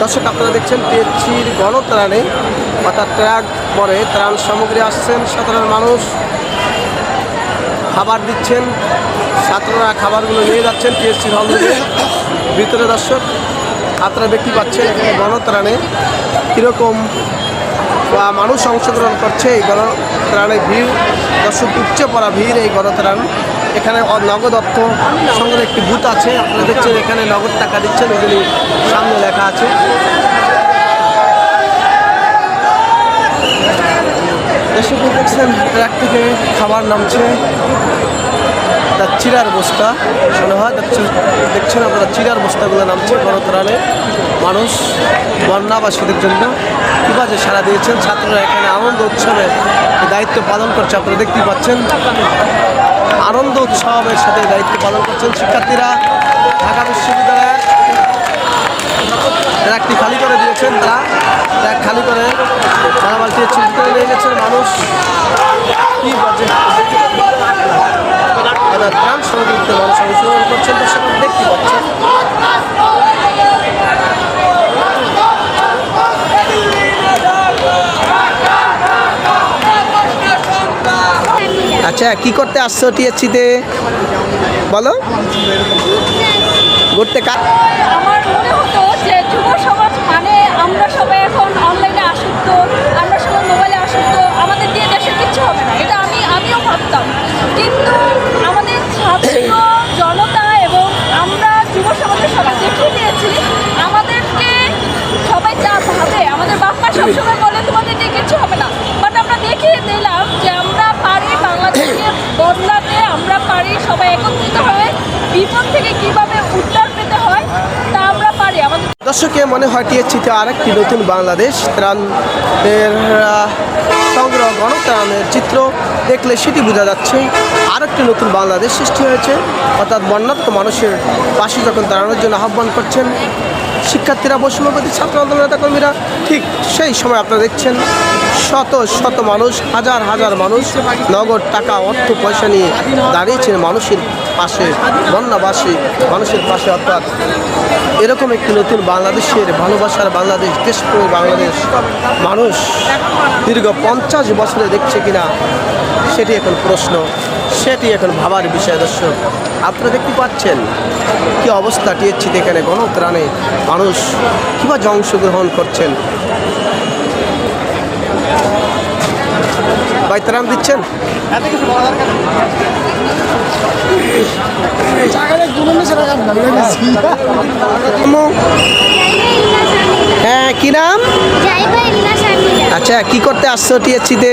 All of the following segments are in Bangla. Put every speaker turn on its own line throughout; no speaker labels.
দর্শক, আপনারা দেখছেন পিএইচির গণত্রাণে, অর্থাৎ ট্রাক পরে ত্রাণ সামগ্রী আসছেন, সাধারণ মানুষ। খাবার দিচ্ছেন ছাত্ররা খাবারগুলো নিয়ে যাচ্ছেন পিএইচির হল থেকে। ভিতরে দর্শক, আপনারা দেখতে পাচ্ছেন এখানে গণত্রাণে কীরকম বা মানুষ অংশগ্রহণ করছে এই গণত্রাণে ভিড়। দর্শক, উপচে পড়া ভিড় এই গণত্রাণ। এখানে নগদ অর্থ সংগ্রহ একটি বুথ আছে। আপনারা দেখছেন এখানে নগদ টাকা দিচ্ছেন, এগুলি সামনে লেখা আছে। দেখছেন ট্র্যাক থেকে খাবার নামছে। তার চিরার বস্তা মনে হয় দেখছেন দেখছেন আপনারা? চিরার বস্তাগুলো নামছে গণতরানে মানুষ, বন্যাবাসীদের জন্য কীভাবে সারা দিয়েছেন? ছাত্ররা এখানে আনন্দ উৎসবে দায়িত্ব পালন করছে, আপনারা দেখতেই পাচ্ছেন। আনন্দ উৎসবের সাথে দায়িত্ব পালন করছেন শিক্ষার্থীরা। ঢাকা বিশ্ববিদ্যালয়ের ট্র্যাকটি খালি করে দিয়েছেন, তারা ট্র্যাক খালি করে মারামারিতে চিন্তা করে নিয়ে গেছেন মানুষ। কি বাজে তারা ত্রাণ সংযুক্ত মানুষ অংশগ্রহণ করছেন দর্শক দেখতে পাচ্ছেন। আচ্ছা কি করতে আসছো টিএসসিতে? বলো। ঘুরতে কা
সবাই একত্রিত হয়ে বিপদ থেকে কীভাবে উদ্ধার পেতে হয়, তা আমরা পারি। আমাদের
দর্শকে মনে আরেকটি নতুন বাংলাদেশ ত্রাণের সংগ্রহ গণত্রাণের চিত্র দেখলে সেটি বোঝা যাচ্ছে আরেকটি নতুন বাংলাদেশ সৃষ্টি হয়েছে। অর্থাৎ বন্যাত্ম মানুষের পাশে যখন দাঁড়ানোর জন্য আহ্বান করছেন শিক্ষার্থীরা, বৈষম্যবাদী ছাত্র আন্দোলন নেতাকর্মীরা, ঠিক সেই সময় আপনারা দেখছেন শত শত মানুষ, হাজার হাজার মানুষ নগদ টাকা, অর্থ, পয়সা নিয়ে দাঁড়িয়েছেন মানুষের পাশে, বন্যাবাসী মানুষের পাশে, অর্থাৎ এরকম একটি নতুন বাংলাদেশের ভালোবাসার বাংলাদেশ, দেশপ্রেমী বাংলাদেশ মানুষ দীর্ঘ পঞ্চাশ বছরে দেখছে কিনা, সেটি এখন প্রশ্ন, সেটি এখন ভাবার বিষয় দর্শক। আপনারা দেখতে পাচ্ছেন কি অবস্থা টিয়েছিতে এখানে গণত্রাণে মানুষ কীভাবে অংশগ্রহণ করছেন। ভাই ত্রাণ দিচ্ছেন হ্যাঁ কি নাম? আচ্ছা কি করতে আসছো টিএসসিতে?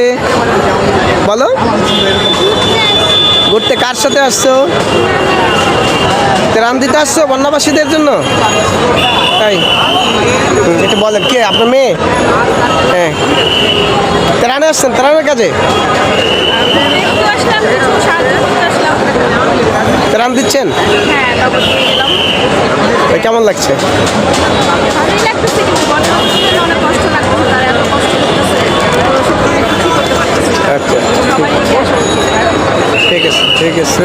বলো। ঘুরতে কার সাথে আসছো? ত্রাণ দিতে আসছো বন্যাবাসীদের জন্য? তাই এটা বলেন কে? আপনার মেয়ে? হ্যাঁ। ত্রাণে আসছেন ত্রাণের কাজে? ত্রাণ দিচ্ছেন?
কেমন লাগছে? আচ্ছা, ঠিক
আছে ঠিক আছে।